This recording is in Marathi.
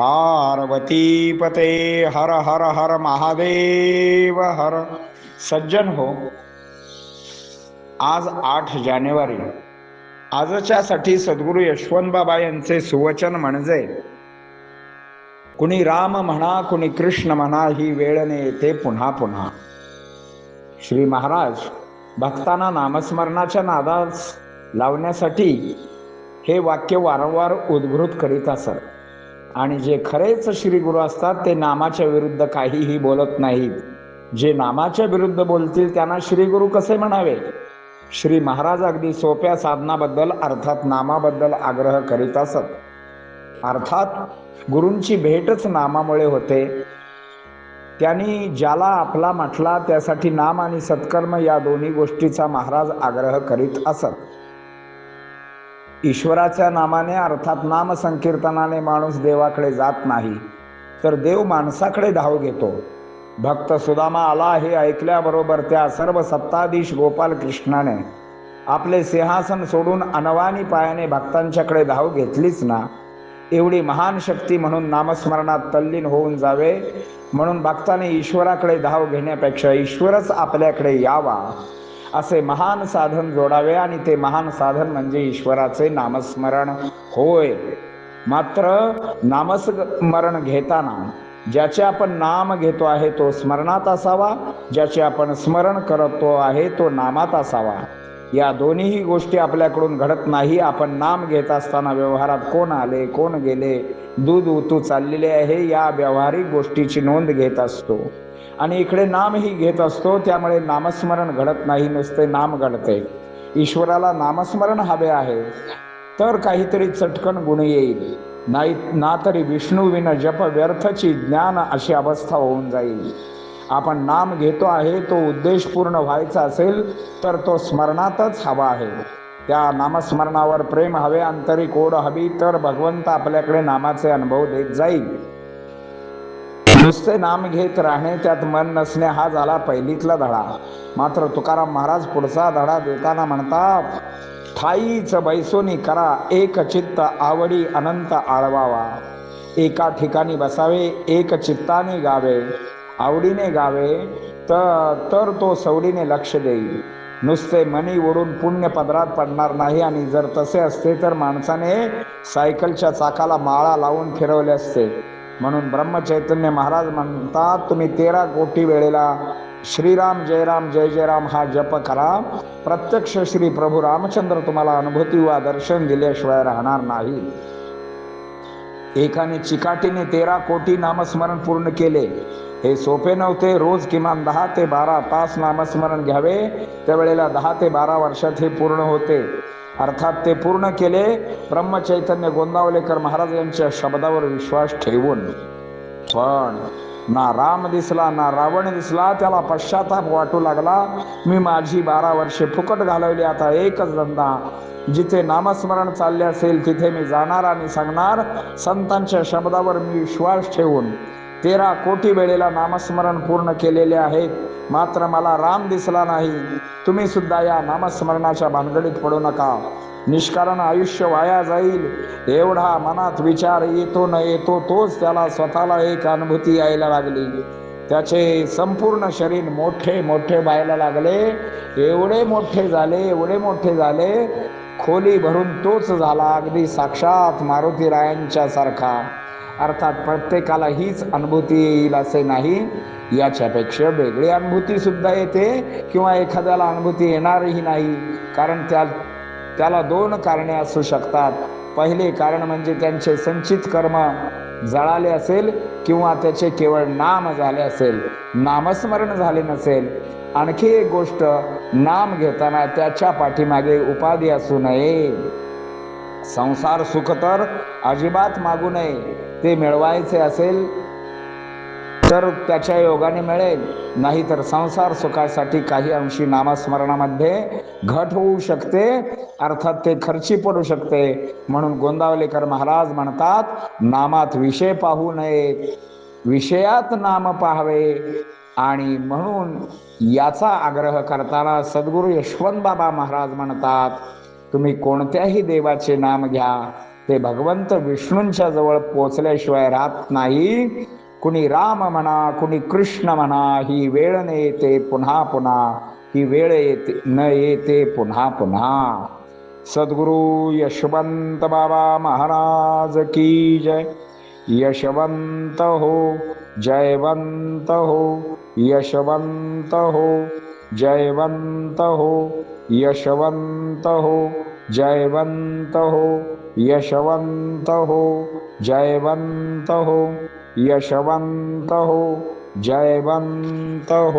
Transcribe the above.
पार्वती पते हर हर हर महादेव हर। सज्जन हो। आज आठ जानेवारी। आजच्यासाठी सद्गुरू यशवंत बाबा यांचे सुवचन म्हणजे कुणी राम म्हणा कुणी कृष्ण म्हणा ही वेळ ने येते पुन्हा पुन्हा। श्री महाराज भक्तांना नामस्मरणाच्या नादास लावण्यासाठी हे वाक्य वारंवार उद्घृत करीत असत। आणि जे खरेच श्री गुरु असतात ते नामाच्या विरुद्ध काहीही बोलत नाहीत. जे नामाच्या विरुद्ध बोलतील त्यांना श्री गुरु कसे म्हणावे? श्री महाराज अगदी सोप्या साधनाबद्दल अर्थात नामाबद्दल आग्रह करीत असत. अर्थात गुरूंची भेटच नामामुळे होते. त्यांनी ज्याला आपला म्हटला त्यासाठी नाम आणि सत्कर्म या दोन्ही गोष्टीचा महाराज आग्रह करीत असत. ईश्वराच्या नामाने अर्थात नामसंकीर्तनाने माणूस देवाकडे जात नाही तर देव माणसाकडे धाव घेतो. भक्त सुदामा आला हे ऐकल्याबरोबर त्या सर्व सत्ताधीश गोपाल कृष्णाने आपले सिंहासन सोडून अनवानी पायाने भक्तांच्याकडे धाव घेतलीच ना? एवढी महान शक्ती म्हणून नामस्मरणात तल्लीन होऊन जावे म्हणून भक्ताने ईश्वराकडे धाव घेण्यापेक्षा ईश्वरच आपल्याकडे यावा. असे महान साधन जोडावे आणि ते महान साधन म्हणजे ईश्वराचे नामस्मरण. होय. मात्र नामस्मरण घेताना ज्याचे आपण नाम घेतो आहे तो स्मरणात असावा ज्याचे आपण स्मरण करतो आहे तो नामात असावा. या दोन्हीही गोष्टी आपल्याकडून घडत नाही. आपण नाम घेत असताना व्यवहारात कोण आले कोण गेले दूध उतू चाललेले आहे या व्यावहारिक गोष्टीची नोंद घेत असतो. आणि इकडे नामही घेत असतो त्यामुळे नामस्मरण घडत नाही नुसते नाम घडते. ईश्वराला नामस्मरण हवे आहे तर काहीतरी चटकन गुण येईल. नाही ना तरी विष्णू विन जप व्यर्थची ज्ञान अशी अवस्था होऊन जाईल. आपण नाम घेतो आहे तो उद्देश पूर्ण व्हायचा असेल तर तो स्मरणातच हवा आहे. त्या नामस्मरणावर प्रेम हवे आंतरिक ओढ हवी तर भगवंत आपल्याकडे नामाचे अनुभव देत जाईल. नुसते नाम घेत राहणे त्यात मन नसणे हा झाला पहिलीतला धडा. मात्र तुकाराम महाराज पुढचा धडा देताना म्हणतात ठाईच बैसोनी करा एक चित्त आवडी अनंत आळवावा. एका ठिकाणी बसावे एक चित्ताने गावे. आवडीने गावे तर तर तो सवडीने लक्ष देईल नुसते मनी ओढून पुण्य पदरात पडणार नाही आणि जर तसे असते तर माणसाने सायकलच्या चाकाला माळा लावून फिरवले असते. म्हणून ब्रह्मचैतन्य महाराज म्हणतात तुम्ही तेरा कोटी वेळेला श्रीराम जयराम जय जयराम हा जप करा. प्रत्यक्ष श्री प्रभू रामचंद्र तुम्हाला अनुभूती वा दर्शन दिल्याशिवाय राहणार नाही. एकाने चिकाटीने तेरा कोटी नामस्मरण पूर्ण केले. हे सोपे नव्हते. रोज किमान दहा ते बारा तास नामस्मरण घ्यावे. त्यावेळेला दहा ते बारा वर्षात हे पूर्ण होते. अर्थात ते पूर्ण केले. ब्रह्मचैतन्य गोंदावलेकर महाराज यांच्या शब्दावर विश्वास ठेवून. पण ना राम दिसला ना रावण दिसला त्याला पश्चाताप वाटू लागला. मी माझी बारा वर्षे फुकट घालवली आता एकच धंदा. जिथे नामस्मरण चालले असेल तिथे मी जाणार आणि सांगणार. संतांच्या शब्दावर मी विश्वास ठेवून. तेरा कोटी वेळेला नामस्मरण पूर्ण केलेले आहेत मात्र मला राम दिसला नाही. तुम्ही सुद्धा या नामस्मरणाच्या भानगडीत पडू नका. निष्कारण आयुष्य वाया जाईल. एवढा मनात विचार येतो न येतो तोच त्याला स्वतःला एक अनुभूती यायला लागली. त्याचे संपूर्ण शरीर मोठे मोठे व्हायला लागले. एवढे मोठे झाले एवढे मोठे झाले. खोली भरून तोच झाला अगदी साक्षात मारुती रायांच्या सारखा. अर्थात प्रत्येकाला हीच अनुभूती येईल असे नाही. याच्यापेक्षा वेगळी अनुभूती सुद्धा येते किंवा एखाद्याला अनुभूती येणारही नाही. कारण त्या त्याला दोन कारणे असू शकतात. पहिले कारण म्हणजे त्यांचे संचित कर्म जळाले असेल किंवा त्याचे केवळ नाम झाले असेल. नामस्मरण झाले नसेल. आणखी एक गोष्ट नाम घेताना त्याच्या पाठीमागे उपाधी असू नये. संसार सुख तर अजिबात मागू नये. ते मिळवायचे असेल तर त्याच्या योगाने मिळेल. नाहीतर संसार सुखासाठी काही अंशी नामस्मरणामध्ये घट होऊ शकते. अर्थात ते खर्ची पडू शकते. म्हणून गोंदावलेकर महाराज म्हणतात नामात विषय पाहू नये. विषयात नाम पाहावे. आणि म्हणून याचा आग्रह करताना सद्गुरू यशवंत बाबा महाराज म्हणतात तुम्ही कोणत्याही देवाचे नाम घ्या. ते भगवंत विष्णूंच्या जवळ पोचल्याशिवाय राहत नाही. कुणी राम म्हणा कुणी कृष्ण म्हणा ही वेळ न येते पुन्हा पुन्हा ही वेळ येते न येते पुन्हा पुन्हा. सद्गुरु यशवंत बाबा महाराज की जय. यशवंत हो जयवंत हो यशवंत हो जयवंत हो यशवंत हो जयवंत हो. यशवन्तः जयवन्तः यशवन्तः जयवन्तः